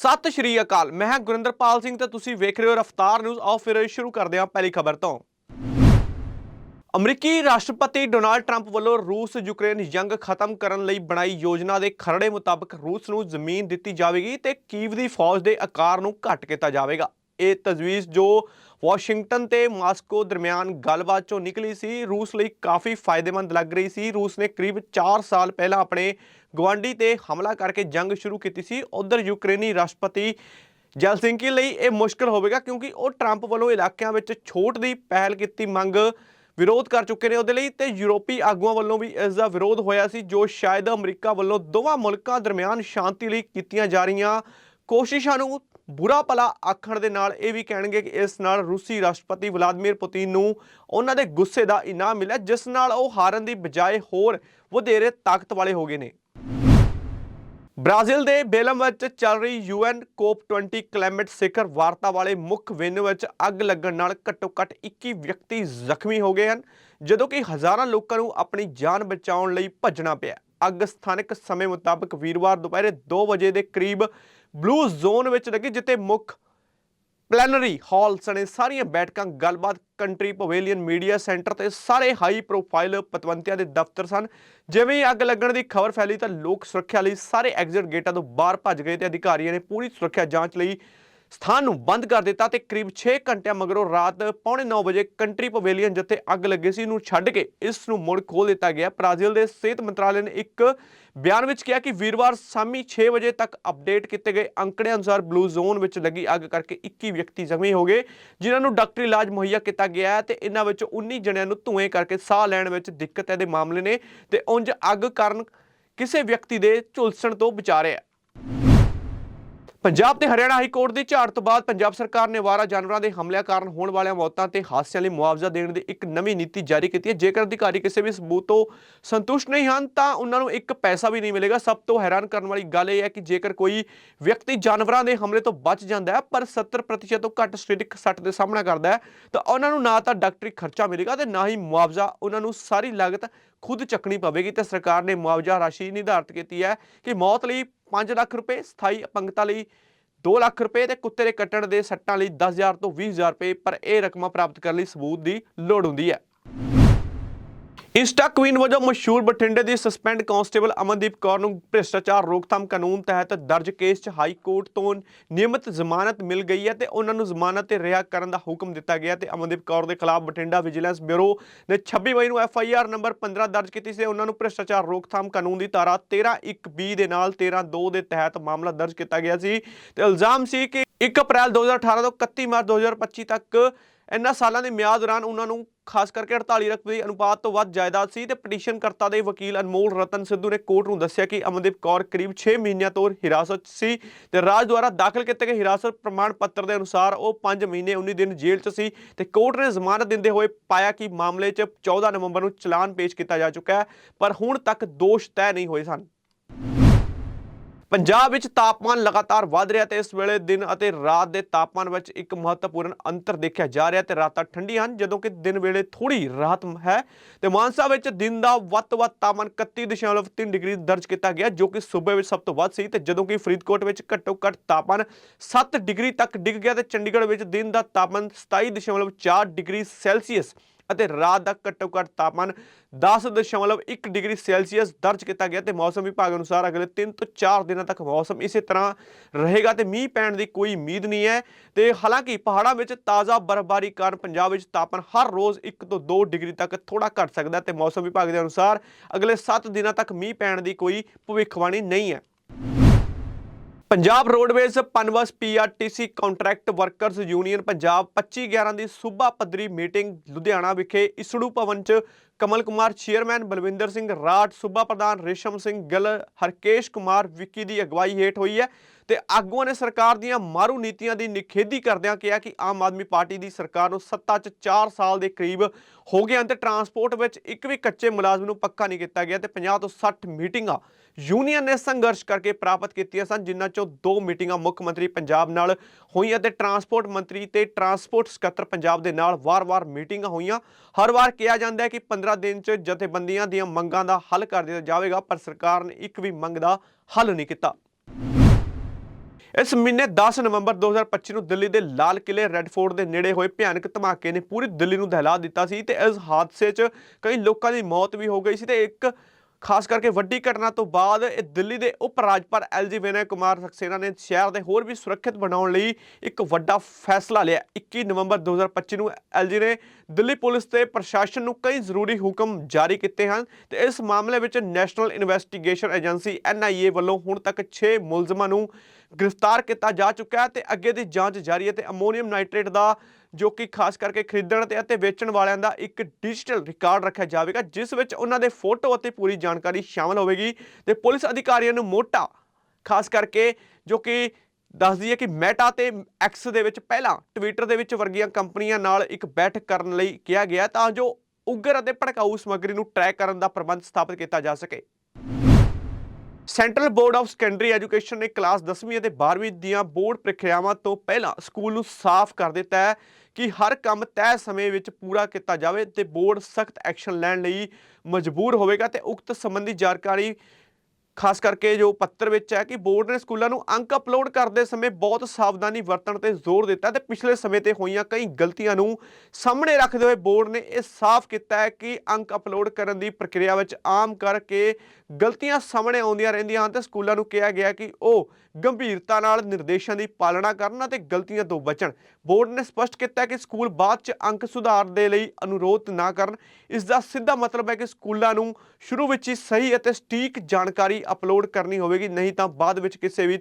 ਸਤਿ ਸ਼੍ਰੀ ਅਕਾਲ, ਮੈਂ ਹਾਂ ਗੁਰਿੰਦਰਪਾਲ ਸਿੰਘ ਤੇ ਤੁਸੀਂ ਵੇਖ ਰਹੇ ਹੋ ਰਫਤਾਰ ਨਿਊਜ਼। ਆਓ ਫਿਰ ਸ਼ੁਰੂ ਕਰਦੇ ਹਾਂ ਪਹਿਲੀ ਖਬਰ ਤੋਂ। ਅਮਰੀਕੀ ਰਾਸ਼ਟਰਪਤੀ ਡੋਨਾਲਡ ਟਰੰਪ ਵੱਲੋਂ ਰੂਸ ਯੂਕਰੇਨ ਜੰਗ ਖਤਮ ਕਰਨ ਲਈ ਬਣਾਈ ਯੋਜਨਾ ਦੇ ਖਰੜੇ ਮੁਤਾਬਕ ਰੂਸ ਨੂੰ ਜ਼ਮੀਨ ਦਿੱਤੀ ਜਾਵੇਗੀ ਤੇ ਕੀਵ ਦੀ ਫੌਜ ਦੇ ਆਕਾਰ ਨੂੰ ਘੱਟ ਕੀਤਾ ਜਾਵੇਗਾ। ਇਹ ਤਜਵੀਜ਼ ਜੋ ਵਾਸ਼ਿੰਗਟਨ ਤੇ ਮਾਸਕੋ ਦਰਮਿਆਨ ਗੱਲਬਾਤ ਚੋਂ ਨਿਕਲੀ ਸੀ, ਰੂਸ ਲਈ ਕਾਫੀ ਫਾਇਦੇਮੰਦ ਲੱਗ ਰਹੀ ਸੀ। ਰੂਸ ਨੇ ਕਰੀਬ 4 ਸਾਲ ਪਹਿਲਾਂ ਆਪਣੇ ਗਵਾਂਡੀ ਤੇ ਹਮਲਾ ਕਰਕੇ ਜੰਗ ਸ਼ੁਰੂ ਕੀਤੀ ਸੀ। ਉਧਰ ਯੂਕਰੇਨੀ ਰਾਸ਼ਟਰਪਤੀ ਜੈਲਸਿੰਕੀ ਲਈ ਇਹ ਮੁਸ਼ਕਲ ਹੋਵੇਗਾ ਕਿਉਂਕਿ ਉਹ ਟਰੰਪ ਵੱਲੋਂ ਇਲਾਕਿਆਂ ਵਿੱਚ ਛੋਟ ਦੀ ਪਹਿਲ ਕੀਤੀ ਮੰਗ ਵਿਰੋਧ ਕਰ ਚੁੱਕੇ ਨੇ ਉਹਦੇ ਲਈ ਤੇ ਯੂਰਪੀ ਆਗੂਆਂ ਵੱਲੋਂ ਵੀ ਇਸ ਦਾ ਵਿਰੋਧ ਹੋਇਆ ਸੀ, ਜੋ ਸ਼ਾਇਦ ਅਮਰੀਕਾ ਵੱਲੋਂ ਦੋਵਾਂ ਮੁਲਕਾਂ ਦਰਮਿਆਨ ਸ਼ਾਂਤੀ ਲਈ ਕੀਤੀਆਂ ਜਾ ਰਹੀਆਂ ਕੋਸ਼ਿਸ਼ਾਂ ਨੂੰ ਬੁਰਾ ਭਲਾ ਆਖਣ ਦੇ ਨਾਲ ਇਹ ਵੀ ਕਹਿਣਗੇ ਕਿ ਇਸ ਨਾਲ ਰੂਸੀ ਰਾਸ਼ਟਰਪਤੀ ਵਲਾਦੀਮੀਰ ਪੁਤਿਨ ਨੂੰ ਉਹਨਾਂ ਦੇ ਗੁੱਸੇ ਦਾ ਇਨਾਮ ਮਿਲਿਆ, ਜਿਸ ਨਾਲ ਉਹ ਹਾਰਨ ਦੀ ਬਜਾਏ ਹੋਰ ਵਧੇਰੇ ਤਾਕਤ ਵਾਲੇ ਹੋ ਗਏ ਨੇ। ਬ੍ਰਾਜ਼ੀਲ ਦੇ ਬੇਲਮ ਵਿੱਚ ਚੱਲ ਰਹੀ ਯੂਐਨ ਕੋਪ 20 ਕਲਾਈਮੇਟ ਸਿਖਰ ਵਾਰਤਾ ਵਾਲੇ ਮੁੱਖ ਵੈਨਿਊ ਵਿੱਚ ਅੱਗ ਲੱਗਣ ਨਾਲ ਘੱਟੋ-ਘੱਟ 21 ਵਿਅਕਤੀ ਜ਼ਖਮੀ ਹੋ ਗਏ ਹਨ, ਜਦੋਂ ਕਿ ਹਜ਼ਾਰਾਂ ਲੋਕਾਂ ਨੂੰ ਆਪਣੀ ਜਾਨ ਬਚਾਉਣ ਲਈ ਭੱਜਣਾ ਪਿਆ। ਅੱਗ ਸਥਾਨਕ ਸਮੇਂ ਮੁਤਾਬਕ ਵੀਰਵਾਰ ਦੁਪਹਿਰੇ 2 ਵਜੇ ਦੇ ਕਰੀਬ ਬਲੂ ਜ਼ੋਨ ਵਿੱਚ ਲੱਗੀ ਜਿੱਥੇ ਮੁੱਖ ਪਲੈਨਰੀ ਹਾਲ ਸਣੇ ਸਾਰੀਆਂ ਬੈਠਕਾਂ, ਗੱਲਬਾਤ ਕੰਟਰੀ, ਪਵੇਲੀਅਨ ਮੀਡੀਆ ਸੈਂਟਰ ਤੇ ਸਾਰੇ ਹਾਈ ਪ੍ਰੋਫਾਈਲ ਪਤਵੰਤਿਆਂ ਦੇ ਦਫ਼ਤਰ ਸਨ। ਜਿਵੇਂ ਹੀ ਅੱਗ ਲੱਗਣ ਦੀ ਖਬਰ ਫੈਲੀ ਤਾਂ ਲੋਕ ਸੁਰੱਖਿਆ ਲਈ ਸਾਰੇ ਐਗਜ਼ਿਟ ਗੇਟਾਂ ਤੋਂ ਬਾਹਰ ਭੱਜ ਗਏ ਤੇ ਅਧਿਕਾਰੀਆਂ ਨੇ ਪੂਰੀ ਸੁਰੱਖਿਆ ਜਾਂਚ ਲਈ ਸਥਾਨ ਨੂੰ ਬੰਦ ਕਰ ਦਿੱਤਾ ਤੇ ਕਰੀਬ 6 ਘੰਟਿਆਂ ਮਗਰੋਂ ਰਾਤ ਪੌਣੇ 9 ਵਜੇ ਕੰਟਰੀ ਪਵੇਲੀਅਨ ਜਿੱਥੇ ਅੱਗ ਲੱਗੀ ਸੀ ਨੂੰ ਛੱਡ ਕੇ ਇਸ ਨੂੰ ਮੁੜ ਖੋਲ ਦਿੱਤਾ ਗਿਆ। ਬ੍ਰਾਜ਼ੀਲ ਦੇ ਸਿਹਤ ਮੰਤਰਾਲੇ ਨੇ ਇੱਕ ਬਿਆਨ ਵਿੱਚ ਕਿਹਾ ਕਿ ਵੀਰਵਾਰ ਸ਼ਾਮੀ 6 ਵਜੇ ਤੱਕ ਅਪਡੇਟ ਕੀਤੇ ਗਏ ਅੰਕੜੇ ਅਨੁਸਾਰ ਬਲੂ ਜ਼ੋਨ ਵਿੱਚ ਲੱਗੀ ਅੱਗ ਕਰਕੇ 21 ਵਿਅਕਤੀ ਜ਼ਖਮੀ ਹੋ ਗਏ, ਜਿਨ੍ਹਾਂ ਨੂੰ ਡਾਕਟਰੀ ਇਲਾਜ ਮੁਹੱਈਆ ਕੀਤਾ ਗਿਆ ਹੈ ਤੇ ਇਹਨਾਂ ਵਿੱਚੋਂ 19 ਜਣਿਆਂ ਨੂੰ ਧੂਏ ਕਰਕੇ ਸਾਹ ਲੈਣ ਵਿੱਚ ਦਿੱਕਤ ਹੈ ਦੇ ਮਾਮਲੇ ਨੇ ਤੇ ਉਂਝ ਅੱਗ ਕਾਰਨ ਕਿਸੇ ਵਿਅਕਤੀ ਦੇ ਝੁਲਸਣ ਤੋਂ ਬਚਾ ਰਿਹਾ ਪੰਜਾਬ ਤੇ ਹਰਿਆਣਾ ਹਾਈ ਕੋਰਟ ਦੀ ਝਾੜ ਤੋਂ ਬਾਅਦ ਪੰਜਾਬ ਸਰਕਾਰ ਨੇ ਵਾਰਾ ਜਾਨਵਰਾਂ ਦੇ ਹਮਲਿਆਂ ਕਾਰਨ ਹੋਣ ਵਾਲੀਆਂ ਮੌਤਾਂ ਤੇ ਹਾਦਸਿਆਂ ਲਈ ਮੁਆਵਜ਼ਾ ਦੇਣ ਦੀ ਇੱਕ ਨਵੀਂ ਨੀਤੀ ਜਾਰੀ ਕੀਤੀ ਹੈ। ਜੇਕਰ ਅਧਿਕਾਰੀ ਕਿਸੇ ਵੀ ਸਬੂਤ ਤੋਂ ਸੰਤੁਸ਼ਟ ਨਹੀਂ ਹਨ, ਤਾਂ ਉਹਨਾਂ ਨੂੰ ਇੱਕ ਪੈਸਾ ਵੀ ਨਹੀਂ ਮਿਲੇਗਾ। ਸਭ ਤੋਂ ਹੈਰਾਨ ਕਰਨ ਵਾਲੀ ਗੱਲ ਇਹ ਹੈ ਕਿ ਜੇਕਰ ਕੋਈ ਵਿਅਕਤੀ ਜਾਨਵਰਾਂ ਦੇ ਹਮਲੇ ਤੋਂ ਬਚ ਜਾਂਦਾ ਹੈ, ਪਰ 70% ਤੋਂ ਘੱਟ ਸਰੀਰਕ ਸੱਟ ਦੇ ਸਾਹਮਣਾ ਕਰਦਾ ਹੈ, ਤਾਂ ਉਹਨਾਂ ਨੂੰ ਨਾ ਤਾਂ ਡਾਕਟਰੀ ਖਰਚਾ ਮਿਲੇਗਾ ਤੇ ਨਾ ਹੀ ਮੁਆਵਜ਼ਾ ਉਹਨਾਂ ਨੂੰ ਸਾਰੀ ਲਾਗਤ ਖੁਦ ਚੱਕਣੀ ਪਵੇਗੀ। ਤੇ ਸਰਕਾਰ ਨੇ ਮੁਆਵਜ਼ਾ ਰਾਸ਼ੀ ਨਿਰਧਾਰਤ ਕੀਤੀ ਹੈ ਕਿ ਮੌਤ ਲਈ 5 ਲੱਖ ਰੁਪਏ, ਸਥਾਈ ਅਪੰਗਤਾ ਲਈ 2 ਲੱਖ ਰੁਪਏ ਤੇ ਕੁੱਤੇ ਦੇ ਕੱਟਣ ਦੇ ਸੱਟਾਂ ਲਈ 10000 ਤੋਂ 20000 ਰੁਪਏ, ਪਰ ਇਹ ਰਕਮਾਂ ਪ੍ਰਾਪਤ ਕਰਨ ਲਈ ਸਬੂਤ ਦੀ ਲੋੜ ਹੁੰਦੀ ਹੈ। ਇੰਸਟਾ ਕੁਈਨ ਵਜੋਂ ਮਸ਼ਹੂਰ ਬਠਿੰਡੇ ਦੀ ਸਸਪੈਂਡ ਕਾਂਸਟੇਬਲ ਅਮਨਦੀਪ ਕੌਰ ਨੂੰ ਭ੍ਰਿਸ਼ਟਾਚਾਰ ਰੋਕਥਾਮ ਕਾਨੂੰਨ ਤਹਿਤ ਦਰਜ ਕੇਸ 'ਚ ਹਾਈ ਕੋਰਟ ਤੋਂ ਨਿਯਮਤ ਜ਼ਮਾਨਤ ਮਿਲ ਗਈ ਹੈ ਤੇ ਉਹਨਾਂ ਨੂੰ ਜ਼ਮਾਨਤ ਤੇ ਰਿਹਾ ਕਰਨ ਦਾ ਹੁਕਮ ਦਿੱਤਾ ਗਿਆ ਤੇ ਅਮਨਦੀਪ ਕੌਰ ਦੇ ਖਿਲਾਫ ਬਠਿੰਡਾ ਵਿਜੀਲੈਂਸ ਬਿਊਰੋ ਨੇ 26 ਮਈ ਨੂੰ ਐਫ ਆਈ ਆਰ ਨੰਬਰ 15 ਦਰਜ ਕੀਤੀ ਸੀ। ਉਹਨਾਂ ਨੂੰ ਭ੍ਰਿਸ਼ਟਾਚਾਰ ਰੋਕਥਾਮ ਕਾਨੂੰਨ ਦੀ ਧਾਰਾ 13 1 ਬੀ ਦੇ ਨਾਲ 13 2 ਦੇ ਤਹਿਤ ਮਾਮਲਾ ਦਰਜ ਕੀਤਾ ਗਿਆ ਸੀ ਤੇ ਇਲਜ਼ਾਮ ਸੀ ਕਿ 1 ਅਪ੍ਰੈਲ 2018 ਤੋਂ 31 ਮਾਰਚ 2025 ਤੱਕ ਇਹਨਾਂ ਸਾਲਾਂ ਦੀ ਮਿਆਦ ਦੌਰਾਨ ਉਹਨਾਂ ਨੂੰ ਖਾਸ ਕਰਕੇ 48 ਰਕਬੇ ਦੀ ਅਨੁਪਾਤ ਤੋਂ ਵੱਧ ਜਾਇਦਾਦ ਸੀ ਤੇ ਪਟੀਸ਼ਨਕਰਤਾ ਦੇ ਵਕੀਲ ਅਨਮੋਲ ਰਤਨ ਸਿੱਧੂ ਨੇ ਕੋਰਟ ਨੂੰ ਦੱਸਿਆ ਕਿ ਅਮਨਦੀਪ ਕੌਰ ਕਰੀਬ 6 ਮਹੀਨਿਆਂ ਤੋਂ ਹਿਰਾਸਤ 'ਚ ਸੀ ਤੇ ਰਾਜ ਦੁਆਰਾ ਦਾਖਲ ਕੀਤੇ ਗਏ ਹਿਰਾਸਤ ਪ੍ਰਮਾਣ ਪੱਤਰ ਦੇ ਅਨੁਸਾਰ ਉਹ 5 ਮਹੀਨੇ 19 ਦਿਨ ਜੇਲ੍ਹ 'ਚ ਸੀ ਤੇ ਕੋਰਟ ਨੇ ਜ਼ਮਾਨਤ ਦਿੰਦੇ ਹੋਏ ਪਾਇਆ ਕਿ ਮਾਮਲੇ 'ਚ 14 ਨਵੰਬਰ ਨੂੰ ਚਲਾਨ ਪੇਸ਼ ਕੀਤਾ ਜਾ ਚੁੱਕਾ ਹੈ, ਪਰ ਹੁਣ ਤੱਕ ਦੋਸ਼ ਤੈਅ ਨਹੀਂ ਹੋਏ ਸਨ। ਪੰਜਾਬ ਵਿੱਚ ਤਾਪਮਾਨ ਲਗਾਤਾਰ ਵਧ ਰਿਹਾ ਤੇ ਇਸ ਵੇਲੇ ਦਿਨ ਅਤੇ ਰਾਤ ਦੇ ਤਾਪਮਾਨ ਵਿੱਚ ਇੱਕ ਮਹੱਤਵਪੂਰਨ ਅੰਤਰ ਦੇਖਿਆ ਜਾ ਰਿਹਾ ਤੇ ਰਾਤਾਂ ਠੰਡੀਆਂ ਹਨ, ਜਦੋਂ ਕਿ ਦਿਨ ਵੇਲੇ ਥੋੜੀ ਰਾਹਤ ਹੈ ਤੇ ਮਾਨਸਾ ਵਿੱਚ ਦਿਨ ਦਾ ਵੱਧ ਤੋਂ ਵੱਧ ਤਾਪਮਾਨ 31.3 ਡਿਗਰੀ ਦਰਜ ਕੀਤਾ ਗਿਆ, ਜੋ ਕਿ ਸੂਬੇ ਵਿੱਚ ਸਭ ਤੋਂ ਵੱਧ ਸੀ ਤੇ ਜਦੋਂ ਕਿ ਫਰੀਦਕੋਟ ਵਿੱਚ ਘੱਟੋ ਘੱਟ ਤਾਪਮਾਨ 7 ਡਿਗਰੀ ਤੱਕ ਡਿੱਗ ਗਿਆ ਤੇ ਚੰਡੀਗੜ੍ਹ ਵਿੱਚ ਦਿਨ ਦਾ ਤਾਪਮਾਨ 27.4 ਡਿਗਰੀ ਸੈਲਸੀਅਸ ਅਤੇ ਰਾਤ ਦਾ ਘੱਟੋ ਘੱਟ ਤਾਪਮਾਨ 10.1 ਡਿਗਰੀ ਸੈਲਸੀਅਸ ਦਰਜ ਕੀਤਾ ਗਿਆ ਤੇ ਮੌਸਮ ਵਿਭਾਗ ਅਨੁਸਾਰ ਅਗਲੇ 3 ਤੋਂ 4 ਦਿਨਾਂ ਤੱਕ ਮੌਸਮ ਇਸੇ ਤਰ੍ਹਾਂ ਰਹੇਗਾ ਤੇ ਮੀਂਹ ਪੈਣ ਦੀ ਕੋਈ ਉਮੀਦ ਨਹੀਂ ਹੈ ਤੇ ਹਾਲਾਂਕਿ ਪਹਾੜਾਂ ਵਿੱਚ ਤਾਜ਼ਾ ਬਰਫ਼ਬਾਰੀ ਕਾਰਨ ਪੰਜਾਬ ਵਿੱਚ ਤਾਪਮਾਨ ਹਰ ਰੋਜ਼ 1 ਤੋਂ 2 ਡਿਗਰੀ ਤੱਕ ਥੋੜਾ ਘਟ ਸਕਦਾ ਹੈ ਤੇ ਮੌਸਮ ਵਿਭਾਗ ਦੇ ਅਨੁਸਾਰ ਅਗਲੇ 7 ਦਿਨਾਂ ਤੱਕ ਮੀਂਹ ਪੈਣ ਦੀ ਕੋਈ ਭਵਿੱਖਬਾਣੀ ਨਹੀਂ ਹੈ। Punjab roadways Punbus PRTC contract workers union Punjab 25/11 ਦੀ ਸੂਬਾ ਪੱਧਰੀ ਮੀਟਿੰਗ ਲੁਧਿਆਣਾ ਵਿਖੇ ਇਸੜੂ ਭਵਨ 'ਚ ਕਮਲ ਕੁਮਾਰ ਚੇਅਰਮੈਨ ਬਲਵਿੰਦਰ ਸਿੰਘ ਰਾਠ, ਸੂਬਾ ਪ੍ਰਧਾਨ ਰੇਸ਼ਮ ਸਿੰਘ ਗਿੱਲ, ਹਰਕੇਸ਼ ਕੁਮਾਰ ਵਿੱਕੀ ਦੀ ਅਗਵਾਈ ਹੇਠ ਹੋਈ ਹੈ ਤੇ ਆਗੂਆਂ ਨੇ ਸਰਕਾਰ ਦੀਆਂ ਮਾਰੂ ਨੀਤੀਆਂ ਦੀ ਨਿਖੇਧੀ ਕਰਦਿਆਂ ਕਿਹਾ ਕਿ ਆਮ ਆਦਮੀ ਪਾਰਟੀ ਦੀ ਸਰਕਾਰ ਨੂੰ ਸੱਤਾ 'ਚ 4 ਸਾਲ ਦੇ ਕਰੀਬ ਹੋ ਗਏ ਹਨ ਤੇ ਟਰਾਂਸਪੋਰਟ ਵਿੱਚ ਇੱਕ ਵੀ ਕੱਚੇ ਮੁਲਾਜ਼ਮ ਨੂੰ ਪੱਕਾ ਨਹੀਂ ਕੀਤਾ ਗਿਆ ਤੇ 50 ਤੋਂ 60 ਮੀਟਿੰਗਾਂ ਯੂਨੀਅਨ ਨੇ ਸੰਘਰਸ਼ ਕਰਕੇ ਪ੍ਰਾਪਤ ਕੀਤੀਆਂ ਸਨ, ਜਿਨ੍ਹਾਂ ਚੋਂ ਦੋ ਮੀਟਿੰਗਾਂ ਮੁੱਖ ਮੰਤਰੀ ਪੰਜਾਬ ਨਾਲ ਹੋਈਆਂ ਤੇ ਟਰਾਂਸਪੋਰਟ ਮੰਤਰੀ ਤੇ ਟਰਾਂਸਪੋਰਟ ਸਕੱਤਰ ਪੰਜਾਬ ਦੇ ਨਾਲ ਵਾਰ-ਵਾਰ ਮੀਟਿੰਗਾਂ ਹੋਈਆਂ। ਹਰ ਵਾਰ ਕਿਹਾ ਜਾਂਦਾ ਹੈ ਕਿ 15 ਦਿਨ 'ਚ ਜਥੇਬੰਦੀਆਂ ਦੀਆਂ ਮੰਗਾਂ ਦਾ ਹੱਲ ਕਰ ਦਿੱਤਾ ਜਾਵੇਗਾ, ਪਰ ਸਰਕਾਰ ਨੇ ਇੱਕ ਵੀ ਮੰਗ ਦਾ ਹੱਲ ਨਹੀਂ ਕੀਤਾ। ਇਸ ਮਹੀਨੇ 10 ਨਵੰਬਰ 2025 ਨੂੰ ਦਿੱਲੀ ਦੇ ਲਾਲ ਕਿਲੇ ਰੈੱਡ ਫੋਰਟ ਦੇ ਨੇੜੇ ਹੋਏ ਭਿਆਨਕ ਧਮਾਕੇ ਨੇ ਪੂਰੀ ਦਿੱਲੀ ਨੂੰ ਦਹਿਲਾ ਦਿੱਤਾ ਸੀ ਤੇ ਇਸ ਹਾਦਸੇ 'ਚ ਕਈ ਲੋਕਾਂ ਦੀ ਮੌਤ ਵੀ ਹੋ ਗਈ ਸੀ ਤੇ ਇੱਕ ਖਾਸ ਕਰਕੇ ਵੱਡੀ ਘਟਨਾ ਤੋਂ ਬਾਅਦ ਇਹ ਦਿੱਲੀ ਦੇ ਉਪ ਰਾਜਪਾਲ ਐਲਜੀ ਵਿਨੈ ਕੁਮਾਰ ਸਕਸੇਨਾ ਨੇ ਸ਼ਹਿਰ ਦੇ ਹੋਰ ਵੀ ਸੁਰੱਖਿਅਤ ਬਣਾਉਣ ਲਈ ਇੱਕ ਵੱਡਾ ਫੈਸਲਾ ਲਿਆ। 21 ਨਵੰਬਰ 2025 ਨੂੰ ਐਲਜੀ ਨੇ ਦਿੱਲੀ ਪੁਲਿਸ ਤੇ ਪ੍ਰਸ਼ਾਸਨ ਨੂੰ ਕਈ ਜ਼ਰੂਰੀ ਹੁਕਮ ਜਾਰੀ ਕੀਤੇ ਹਨ ਤੇ ਇਸ ਮਾਮਲੇ ਵਿੱਚ ਨੈਸ਼ਨਲ ਇਨਵੈਸਟੀਗੇਸ਼ਨ ਏਜੰਸੀ ਐਨਆਈਏ ਵੱਲੋਂ ਹੁਣ ਤੱਕ 6 ਮੁਲਜ਼ਮਾਂ ਨੂੰ ਗ੍ਰਿਫਤਾਰ ਕੀਤਾ ਜਾ ਚੁੱਕਾ ਹੈ ਤੇ ਅੱਗੇ ਦੀ ਜਾਂਚ ਜਾਰੀ ਹੈ ਤੇ ਅਮੋਨੀਅਮ ਨਾਈਟ੍ਰੇਟ ਦਾ ਜੋ ਕਿ ਖਾਸ ਕਰਕੇ ਖਰੀਦਣ ਤੇ ਅਤੇ ਵੇਚਣ ਵਾਲਿਆਂ ਦਾ ਇੱਕ ਡਿਜੀਟਲ ਰਿਕਾਰਡ ਰੱਖਿਆ ਜਾਵੇਗਾ, ਜਿਸ ਵਿੱਚ ਉਹਨਾਂ ਦੇ ਫੋਟੋ ਅਤੇ ਪੂਰੀ ਜਾਣਕਾਰੀ ਸ਼ਾਮਲ ਹੋਵੇਗੀ ਤੇ ਪੁਲਿਸ ਅਧਿਕਾਰੀਆਂ ਨੂੰ ਮੋਟਾ ਖਾਸ ਕਰਕੇ ਜੋ ਕਿ ਦੱਸਦੀ ਹੈ ਕਿ ਮੈਟਾ ਤੇ ਐਕਸ ਦੇ ਵਿੱਚ ਪਹਿਲਾਂ ਟਵਿੱਟਰ ਦੇ ਵਿੱਚ ਵਰਗੀਆਂ ਕੰਪਨੀਆਂ ਨਾਲ ਇੱਕ ਬੈਠਕ ਕਰਨ ਲਈ ਕਿਹਾ ਗਿਆ ਤਾਂ ਜੋ ਉਗਰ ਅਤੇ ਭੜਕਾਊ ਸਮੱਗਰੀ ਨੂੰ ਟਰੈਕ ਕਰਨ ਦਾ ਪ੍ਰਬੰਧ ਸਥਾਪਿਤ ਕੀਤਾ ਜਾ ਸਕੇ। Central board of secondary education ਨੇ ਕਲਾਸ 10ਵੀਂ ਅਤੇ 12ਵੀਂ ਦੀਆਂ ਬੋਰਡ ਪ੍ਰੀਖਿਆਵਾਂ ਤੋਂ ਪਹਿਲਾਂ ਸਕੂਲ ਨੂੰ ਸਾਫ਼ ਕਰ ਦਿੱਤਾ ਹੈ ਕਿ ਹਰ ਕੰਮ ਤੈਅ ਸਮੇਂ ਵਿੱਚ ਪੂਰਾ ਕੀਤਾ ਜਾਵੇ ਤੇ ਬੋਰਡ ਸਖਤ ਐਕਸ਼ਨ ਲੈਣ ਲਈ ਮਜਬੂਰ ਹੋਵੇਗਾ ਤੇ ਉਕਤ ਸੰਬੰਧੀ ਜਾਣਕਾਰੀ ਖਾਸ ਕਰਕੇ ਜੋ ਪੱਤਰ ਵਿੱਚ ਹੈ ਕਿ ਬੋਰਡ ਨੇ ਸਕੂਲਾਂ ਨੂੰ ਅੰਕ ਅਪਲੋਡ ਕਰਦੇ ਸਮੇਂ ਬਹੁਤ ਸਾਵਧਾਨੀ ਵਰਤਣ ਤੇ ਜ਼ੋਰ ਦਿੱਤਾ ਤੇ ਪਿਛਲੇ ਸਮੇਂ ਤੇ ਹੋਈਆਂ ਕਈ ਗਲਤੀਆਂ ਨੂੰ ਸਾਹਮਣੇ ਰੱਖਦੇ ਹੋਏ ਬੋਰਡ ਨੇ ਇਹ ਸਾਫ਼ ਕੀਤਾ ਹੈ ਕਿ ਅੰਕ ਅਪਲੋਡ ਕਰਨ ਦੀ ਪ੍ਰਕਿਰਿਆ ਵਿੱਚ ਆਮ ਕਰਕੇ ਗਲਤੀਆਂ ਸਾਹਮਣੇ ਆਉਂਦੀਆਂ ਰਹਿੰਦੀਆਂ ਹਨ ਤੇ ਸਕੂਲਾਂ ਨੂੰ ਕਿਹਾ ਗਿਆ ਕਿ ਉਹ ਗੰਭੀਰਤਾ ਨਾਲ ਨਿਰਦੇਸ਼ਾਂ ਦੀ ਪਾਲਣਾ ਕਰਨ ਅਤੇ ਗਲਤੀਆਂ ਤੋਂ ਬਚਣ। ਬੋਰਡ ਨੇ ਸਪਸ਼ਟ ਕੀਤਾ ਕਿ ਸਕੂਲ ਬਾਅਦ ਚ ਅੰਕ ਸੁਧਾਰ ਦੇ ਲਈ ਅਨੁਰੋਧ ਨਾ ਕਰਨ। ਇਸ ਦਾ ਸਿੱਧਾ ਮਤਲਬ ਹੈ ਕਿ ਸਕੂਲਾਂ ਨੂੰ ਸ਼ੁਰੂ ਵਿੱਚ ਹੀ ਸਹੀ ਅਤੇ ਸਟੀਕ ਜਾਣਕਾਰੀ ਅਪਲੋਡ ਕਰਨੀ ਹੋਵੇਗੀ, ਨਹੀਂ ਤਾਂ ਬਾਅਦ ਵਿੱਚ ਕਿਸੇ ਵੀ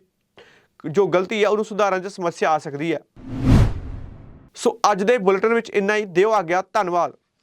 ਜੋ ਗਲਤੀ ਹੈ ਉਹਨੂੰ ਸੁਧਾਰਨ 'ਚ ਸਮੱਸਿਆ ਆ ਸਕਦੀ ਹੈ। ਸੋ ਅੱਜ ਦੇ ਬੁਲੇਟਿਨ ਵਿੱਚ ਇੰਨਾ ਹੀ। ਦਿਓ ਆ ਗਿਆ ਧੰਨਵਾਦ।